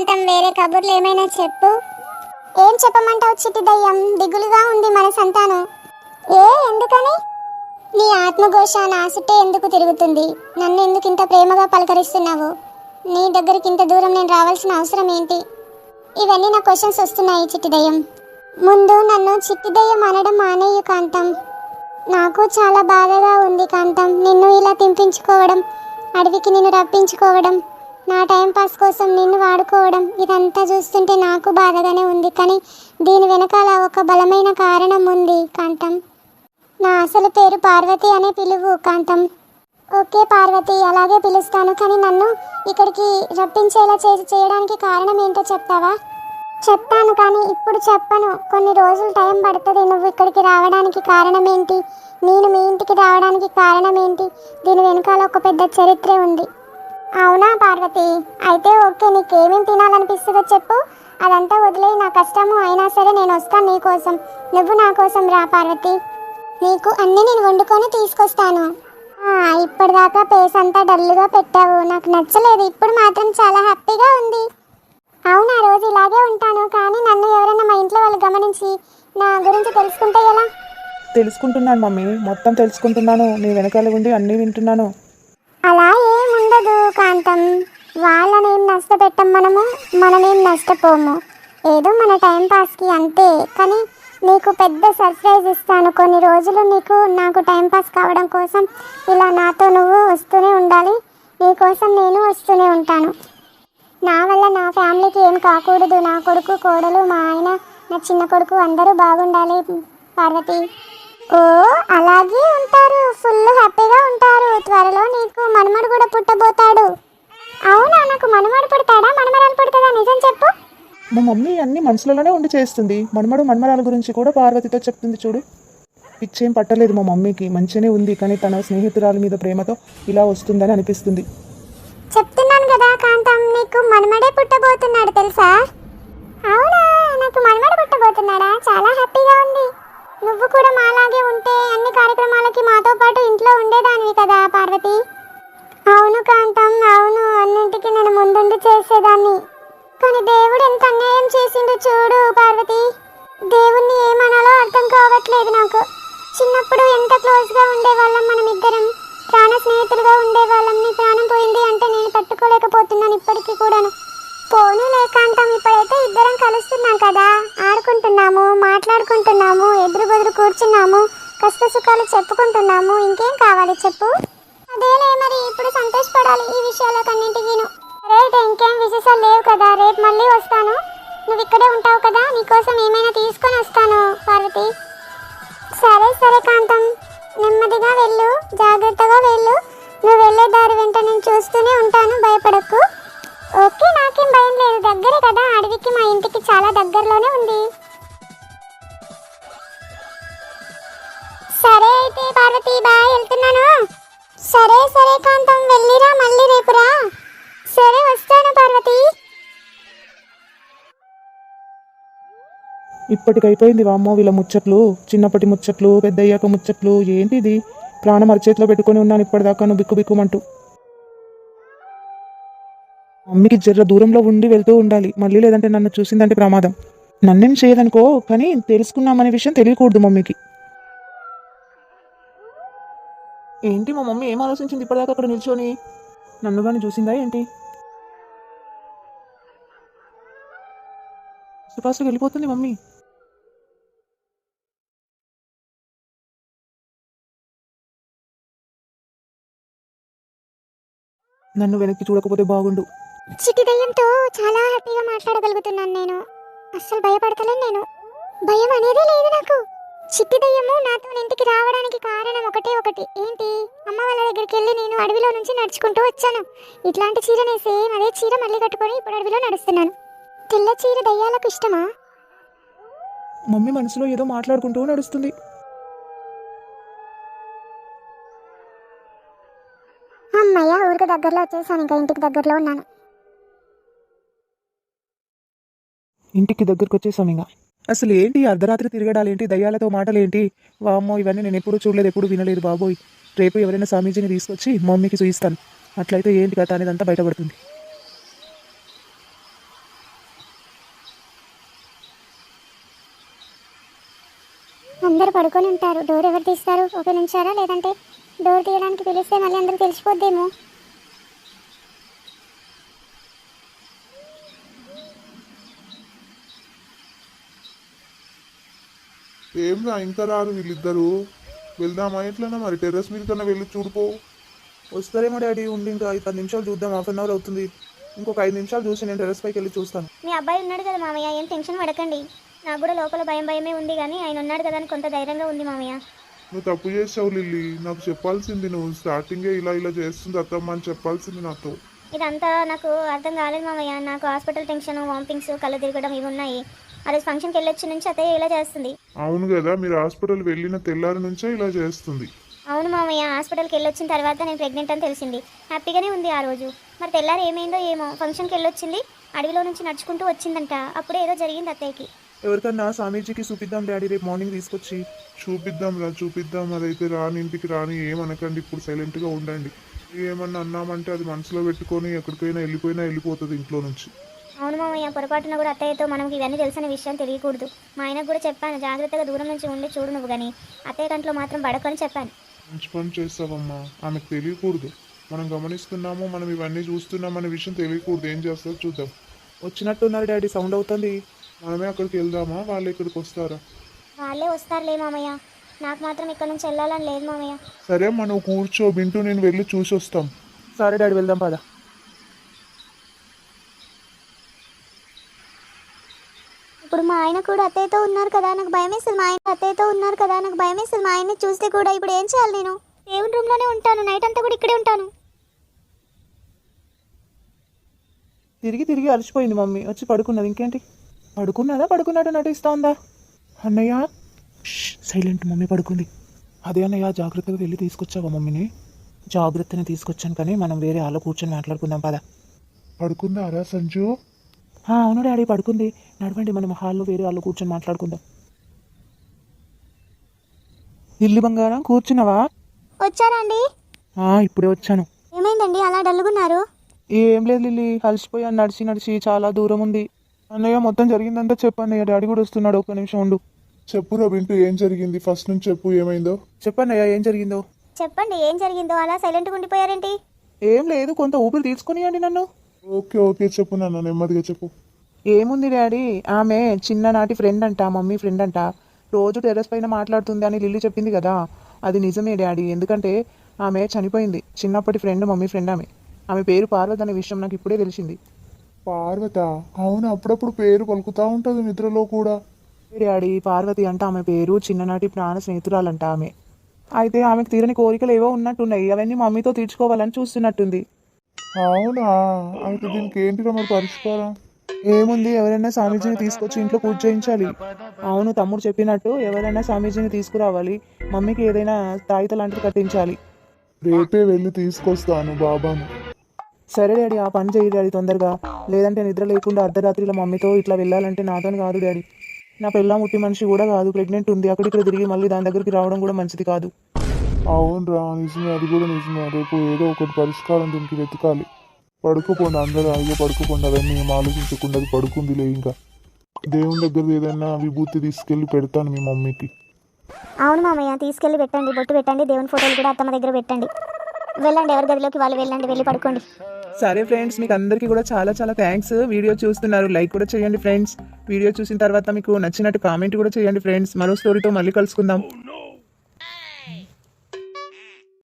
ప్రాంతం వేరే కబుర్లు ఏమైనా చెప్పు. ఏం చెప్పమంటావు చిట్టి దయ్యం? దిగులుగా ఉంది మన సంతానం ఏ ఎందుకని? నీ ఆత్మఘోష నా ఎందుకు తిరుగుతుంది? నన్ను ఎందుకు ఇంత ప్రేమగా పలకరిస్తున్నావు? నీ దగ్గరికి ఇంత దూరం నేను రావాల్సిన అవసరం ఏంటి? ఇవన్నీ నా క్వశ్చన్స్ వస్తున్నాయి చిట్టిదయ్యం ముందు నన్ను చిట్టిదయ్యం అనడం మానేయు కాంతం. నాకు చాలా బాధగా ఉంది కాంతం. నిన్ను ఇలా తింపించుకోవడం అడవికి నిన్ను రప్పించుకోవడం నా టైం పాస్ కోసం నిన్ను వాడుకోవడం ఇదంతా చూస్తుంటే నాకు బాధగానే ఉంది. కానీ దీని వెనకాల ఒక బలమైన కారణం ఉంది కాంతం. నా అసలు పేరు పార్వతి అనే పిలువు కాంతం. ఓకే పార్వతి అలాగే పిలుస్తాను. కానీ నన్ను ఇక్కడికి రప్పించేలా చేసి చేయడానికి కారణం ఏంటో చెప్తావా? చెప్తాను కానీ ఇప్పుడు చెప్పను. కొన్ని రోజులు టైం పడుతుంది. నువ్వు ఇక్కడికి రావడానికి కారణం ఏంటి? నేను మీ ఇంటికి రావడానికి కారణం ఏంటి? దీని వెనకాల ఒక పెద్ద చరిత్ర ఉంది. అవునా పార్వతి? అయితే ఓకే నీకేమేం తినాలనిపిస్తుందో చెప్పు. అదంతా వదిలే నా కష్టము అయినా సరే నేను వస్తాను నీకోసం నువ్వు నా కోసం రా పార్వతి. నీకు అన్నీ నేను వండుకొని తీసుకొస్తాను. ఇప్పటిదాకా పేస్ అంతా డల్గా పెట్టావు. నాకు నచ్చలేదు. ఇప్పుడు మాత్రం చాలా హ్యాపీగా ఉంది. అవునా రోజు ఇలాగే ఉంటాను. కానీ నన్ను ఎవరైనా మా ఇంట్లో వాళ్ళు గమనించి నా గురించి తెలుసుకుంటే ఎలా? తెలుసుకుంటున్నాను మమ్మీ. మొత్తం తెలుసుకుంటున్నాను. నీ వెనకాల ఉండి అన్నీ వింటున్నాను. కాంతం వాళ్ళనేం నష్టపెట్టం మనము మనమేం నష్టపోము. ఏదో మన టైం పాస్కి అంతే. కానీ నీకు పెద్ద సర్ప్రైజ్ ఇస్తాను. కొన్ని రోజులు నీకు నాకు టైం పాస్ కావడం కోసం ఇలా నాతో నువ్వు వస్తూనే ఉండాలి. నీకోసం నేను వస్తూనే ఉంటాను. నా వల్ల నా ఫ్యామిలీకి ఏం కాకూడదు. నా కొడుకు కోడలు మా ఆయన నా చిన్న కొడుకు అందరూ బాగుండాలి పార్వతి. ఓ అలాగే ఉంటారు. ఫుల్ హ్యాపీగా ఉంటారు. త్వరలో నీకు మనమడు కూడా పుట్టబోతాడు. అవునా నాకు మనమడు పుడతాడా? మనమరాలు పుడతాడా? నిజం చెప్పు. మా మమ్మీ అన్ని మనసులోనే ఉండి చేస్తుంది. మన్మడు మన్మరాల గురించి కూడా పార్వతితో చెప్తుంది చూడు. పిచ్చేం పట్టలేదు మా మమ్మీకి. మంచిగానే ఉంది కానీ తన స్నేహితురాల మీద ప్రేమతో ఇలా వస్తుందని అనిపిస్తుంది. చెప్తున్నాను కదా కాంతం నీకు మనమడే పుట్టబోతున్నాడు తెలుసా? అవునా నాకు మనమడు పుట్టబోతున్నాడా? చాలా హ్యాపీగా ఉంది. నువ్వు కూడా మాలాగే ఉంటే అన్ని కార్యక్రమాలకి మాతో పాటు ఇంట్లో ఉండేదానివి కదా పార్వతి? అవును కాంతం అవును. అన్నింటికి నేను ముందుండి చేసేదాన్ని. కానీ దేవుడు ఎంత అన్యాయం చేసిండు చూడు పార్వతి. దేవుణ్ణి ఏమనాలో అర్థం కావట్లేదు నాకు. చిన్నప్పుడు ఎంత క్లోజ్గా ఉండేవాళ్ళం మనం ఇద్దరం ప్రాణ స్నేహితులుగా ఉండేవాళ్ళం. నీ ప్రాణం పోయింది అంటే నేను తట్టుకోలేకపోతున్నాను ఇప్పటికీ కూడాను. పోనీ లేకాంతం ఇప్పుడైతే ఇద్దరం కలుస్తున్నాం కదా. ఆడుకుంటున్నాము మాట్లాడుకుంటున్నాము ఎదురు బెదురు కూర్చున్నాము కష్ట సుఖాలు చెప్పుకుంటున్నాము. ఇంకేం కావాలి చెప్పు? అదేలే మరి ఇప్పుడు సంతోషపడాలి ఈ విషయాల్లో కన్నింటికిను రేపు ఇంకేం విశేషాలు లేవు కదా. రేపు మళ్ళీ వస్తాను. నువ్వు ఇక్కడే ఉంటావు కదా నీకోసం ఏమైనా తీసుకొని వస్తాను పార్వతి. సరే సరే కాంతం. నెమ్మదిగా వెళ్ళు జాగ్రత్తగా వెళ్ళు. నువ్వు వెళ్ళే దారి వెంట నేను చూస్తూనే ఉంటాను భయపడకు. ఓకే అడవికి చాలా దగ్గరలోనే ఉంది. సరే అయితే పార్వతి బాయ్ వెళ్తున్నాను. సరే సరే కాంతం వెళ్ళిరా మళ్ళీ రేపురా సరే వస్తాను పార్వతి. ఇప్పటికైపోయింది వామ్మో వీళ్ళ ముచ్చట్లు చిన్నప్పటి ముచ్చట్లు పెద్దయ్యాక ముచ్చట్లు ఏంటిది? ప్రాణం అరచేతిలో పెట్టుకొని ఉన్నాను ఇప్పటిదాకా నువ్వు బిక్కు బిక్కుమంటూ. మమ్మీకి జర్ర దూరంలో ఉండి వెళ్తూ ఉండాలి. మళ్ళీ లేదంటే నన్ను చూసిందంటే ప్రమాదం. నన్నేం చేయదనుకో కానీ తెలుసుకున్నామనే విషయం తెలియకూడదు మమ్మీకి. ఏంటి మా మమ్మీ ఏం ఆలోచించింది ఇప్పటిదాకా అక్కడ నిల్చొని? నన్ను కానీ చూసిందా ఏంటి? ఫాస్ట్గా వెళ్ళిపోతుంది మమ్మీ. నన్ను వెనక్కి చూడకపోతే బాగుండు. చిటి దయ్యంతో చాలా హ్యాపీగా మాట్లాడగలుగుతున్నాను నేను. అస్సలు భయపడతలేను నేను. భయం అనేదే లేదు నాకు. చిట్టి దయ్యము నాతో ఇంటికి రావడానికి కారణం ఒకటే ఒకటి. ఏంటి? అమ్మ వాళ్ళ దగ్గరికి వెళ్ళి నేను అడవిలో నుంచి నడుచుకుంటూ వచ్చాను. ఇట్లాంటి చీరనే సేమ్ అదే చీర మళ్ళీ కట్టుకొని ఇప్పుడు అడవిలో నడుస్తున్నాను. తెల్ల చీర దయ్యాలకు ఇష్టమా? మమ్మీ మనసులో ఏదో మాట్లాడుకుంటూ నడుస్తుంది. అమ్మయ్య ఊరికి దగ్గరలో వచ్చేసాను. ఇంకా ఇంటికి దగ్గరలో ఉన్నాను. ఇంటికి దగ్గరకు వచ్చేసాం ఇంకా అసలు ఏంటి అర్ధరాత్రి తిరగడాలేంటి? దయ్యాలతో మాటలేంటి? వామ్మో ఇవన్నీ నేను ఎప్పుడూ చూడలేదు ఎప్పుడు వినలేదు బాబోయ్. రేపు ఎవరైనా స్వామీజీని తీసుకొచ్చి మమ్మీకి చూపిస్తాను అట్లయితే ఏంటి కథ అనేదంతా బయటపడుతుంది. అందరు పడుకొని ఉంటారు. డోర్ ఎవరు తీస్తారు? ఒక నిమిషారా? లేదంటే డోర్ తీయడానికి పిలిస్తే మళ్ళీ అందరూ తెలిసిపోద్దేమో. ఏం రా ఇంకా రారు వీళ్ళిద్దరు? వెళ్దామా ఎట్లన్నా మరి? టెర్రస్ మీద కన్నా వెళ్ళి చూడిపో. వస్తారేమో డాడీ ఉండి ఇంకా ఐదు పది నిమిషాలు చూద్దాం హాఫ్ అన్ అవర్ అవుతుంది. ఇంకొక ఐదు నిమిషాలు చూసి నేను టెరస్ పైకి వెళ్ళి చూస్తాను. మీ అబ్బాయి ఉన్నాడు కదా మామయ్య ఏం టెన్షన్ పడకండి. నాకు కూడా లోపల భయం భయమే ఉంది కానీ ఆయన ఉన్నాడు కదా అని కొంత ధైర్యంగా ఉంది మామయ్య. నువ్వు తప్పు చేసావు లిల్లీ. నాకు చెప్పాల్సింది నువ్వు. స్టార్టింగే ఇలా ఇలా చేస్తుంది అత్తమ్మ అని చెప్పాల్సింది నాతో. ఇదంతా నాకు అర్థం కాలేదు మామయ్య. నాకు హాస్పిటల్ టెన్షన్ వామిటింగ్స్ కళ్ళు తిరగడం ఇవి ఉన్నాయి. ఆ రోజు ఫంక్షన్కి వెళ్ళొచ్చి నుంచి అత్తయ్య ఇలా చేస్తుంది. అవును కదా మీరు హాస్పిటల్ వెళ్ళిన తెల్లారి నుంచే ఇలా చేస్తుంది. అవును మామయ్య హాస్పిటల్కి వెళ్ళొచ్చిన తర్వాత నేను ప్రెగ్నెంట్ అని తెలిసింది. హ్యాపీగానే ఉంది ఆ రోజు. మరి తెల్లారి ఏమైందో ఏమో ఫంక్షన్కి వెళ్ళొచ్చింది అడవిలో నుంచి నడుచుకుంటూ వచ్చిందంట. అప్పుడే ఏదో జరిగింది అత్తయ్యకి. ఎవరికన్నా స్వామీజీకి చూపిద్దాం డాడీ రేపు మార్నింగ్ తీసుకొచ్చి. చూపిద్దాం రా చూపిద్దాం. అదైతే రాని ఇంటికి రాని ఏమనకండి ఇప్పుడు సైలెంట్గా ఉండండి. ఏమన్నా అన్నామంటే అది మనసులో పెట్టుకొని ఎక్కడికైనా వెళ్ళిపోయినా వెళ్ళిపోతుంది ఇంట్లో నుంచి. అవును మామయ్య పొరపాటున కూడా అత్తయ్యతో మనకి ఇవన్నీ తెలిసిన విషయం తెలియకూడదు. మా ఆయనకు కూడా చెప్పాను జాగ్రత్తగా దూరం నుంచి ఉండి చూడు నువ్వు కానీ అత్తయ్య కంట్లో మాత్రం పడకని చెప్పాను. మంచి పని చేస్తావమ్మా ఆమెకు తెలియకూడదు. మనం గమనిస్తున్నాము మనం ఇవన్నీ చూస్తున్నాం అనే విషయం తెలియకూడదు. ఏం చేస్తుందో చూద్దాం. వచ్చినట్టున్నారు డాడీ సౌండ్ అవుతుంది. మనమే అక్కడికి వెళ్దామా? వాళ్ళు ఇక్కడికి వస్తారా? వాళ్ళే వస్తారులే మామయ్య. నాకు మాత్రం ఇక్కడ నుంచి వెళ్ళాలని లేదు మామయ్య. సరే నువ్వు కూర్చో బింటూ నేను వెళ్ళి చూసి వస్తాం సరే డాడీ వెళ్దాం పద ఇప్పుడు మా ఆయన కూడా అత్తయ్యతో ఉన్నారు కదా నాకు భయం వేస్తుంది. మా ఆయన అత్తయ్యతో ఉన్నారు కదా నాకు భయం వేస్తుంది. మా ఆయన్ని చూస్తే కూడా ఇప్పుడు ఏం చేయాలి నేను? దేవుని రూమ్లోనే ఉంటాను నైట్ అంతా కూడా ఇక్కడే ఉంటాను. తిరిగి తిరిగి అలసిపోయింది మమ్మీ. వచ్చి పడుకున్నది. ఇంకేంటి? పడుకున్నదా పడుకున్నట్టు నటిస్తా ఉందా అన్నయ్య సైలెంట్ మమ్మీ పడుకుంది. అదే అన్నయ్య జాగ్రత్తగా వెళ్ళి తీసుకొచ్చావా మమ్మీని? జాగ్రత్తని తీసుకొచ్చాను కానీ మనం వేరే హాల్లో కూర్చొని మాట్లాడుకుందాం పద. పడుకున్నారా సంజు? అవును డాడీ పడుకుంది. నడవండి మనం హాల్లో వేరే హాల్లో కూర్చొని మాట్లాడుకుందాం. ఇల్లు బంగారం కూర్చున్నావా? వచ్చారండి. ఆ, ఇప్పుడే వచ్చాను. ఏమైందండి? అలా డల్లుగున్నారు? ఏం లేదు లిల్లీ అలసిపోయాను నడిచి నడిచి చాలా దూరం ఉంది. అన్నయ్య మొత్తం జరిగిందంతా చెప్పు అన్నయ్య. డాడీ కూడా వస్తున్నాడు ఒక్క నిమిషం ఉండు. చెప్పురా బింటూ ఏం జరిగింది? ఫస్ట్ నుంచి చెప్పు ఏమైందో? చెప్పన్నయ్య ఏం జరిగిందో? చెప్పండి ఏం జరిగిందో? అలా సైలెంట్గా ఉండిపోయారేంటి? ఏం లేదు కొంత ఊపిరి తీసుకొనియండి నన్ను. ఓకే ఓకే చెప్పు నాన్న నెమ్మదిగా చెప్పు. ఏముంది డాడీ? ఆమె చిన్ననాటి ఫ్రెండ్ అంట మమ్మీ ఫ్రెండ్ అంట. రోజు టెర్రస్ పైన మాట్లాడుతుంది అని లిల్లీ చెప్పింది కదా. అది నిజమే డాడీ ఎందుకంటే ఆమె చనిపోయింది. చిన్నప్పటి ఫ్రెండ్ మమ్మీ ఫ్రెండ్ ఆమె. ఆమె పేరు పార్వతి అనే విషయం నాకు ఇప్పుడే తెలిసింది. పార్వత? అవును అప్పుడప్పుడు పేరు పలుకుతా ఉంటుంది నిద్రలో కూడా. డాడీ పార్వతి అంట ఆమె పేరు చిన్ననాటి ప్రాణ స్నేహితురాలంట ఆమె. అయితే ఆమెకు తీరని కోరికలు ఏవో ఉన్నట్టున్నాయి. అవన్నీ మమ్మీతో తీర్చుకోవాలని చూస్తున్నట్టుంది. అవునా? అయితే దీనికి ఏంటిరా మరి పరిష్కారం? ఏముంది ఎవరైనా స్వామీజీని తీసుకొచ్చి ఇంట్లో పూజ చేయించాలి. అవును తమ్ముడు చెప్పినట్టు ఎవరైనా స్వామీజీని తీసుకురావాలి. మమ్మీకి ఏదైనా తాయిత లాంటిది కట్టించాలి. రేపే వెళ్ళి తీసుకొస్తాను బాబాను. సరే డాడీ ఆ పని చేయి డాడీ తొందరగా. లేదంటే నిద్ర లేకుండా అర్ధరాత్రిలో మమ్మీతో ఇట్లా వెళ్ళాలంటే నాతో కాదు డాడీ. నా పిల్ల ముట్టి మనిషి కూడా కాదు ప్రెగ్నెంట్ ఉంది అక్కడిక్కడ తిరిగి మళ్ళీ దాని దగ్గరికి రావడం కూడా మంచిది కాదు. అవునరా నిజమే అది కూడా నిజమే రేపు ఏదో ఒకటి పరిష్కారం దీనికి వెతకాలి. పడుకోపోండి అందరూ అయ్యో పడుకోపోండి అవన్నీ ఏం ఆలోచించకుండా అది పడుకుందిలే ఇంకా. దేవుని దగ్గర ఏదైనా విభూతి తీసుకెళ్ళి పెడతాను మీ మమ్మీకి. అవును మామయ్య తీసుకెళ్ళి పెట్టండి బొట్టు పెట్టండి దేవుని ఫోటోలు కూడా అత్తమ్మ దగ్గర పెట్టండి. వెళ్ళండి ఎవరి గదిలోకి వాళ్ళు వెళ్ళండి వెళ్ళి పడుకోండి. సరే ఫ్రెండ్స్ మీకు అందరికీ కూడా చాలా చాలా థ్యాంక్స్. వీడియో చూస్తున్నారు లైక్ కూడా చేయండి ఫ్రెండ్స్. వీడియో చూసిన తర్వాత మీకు నచ్చినట్టు కామెంట్ కూడా చేయండి ఫ్రెండ్స్. మరో స్టోరీతో మళ్ళీ కలుసుకుందాం.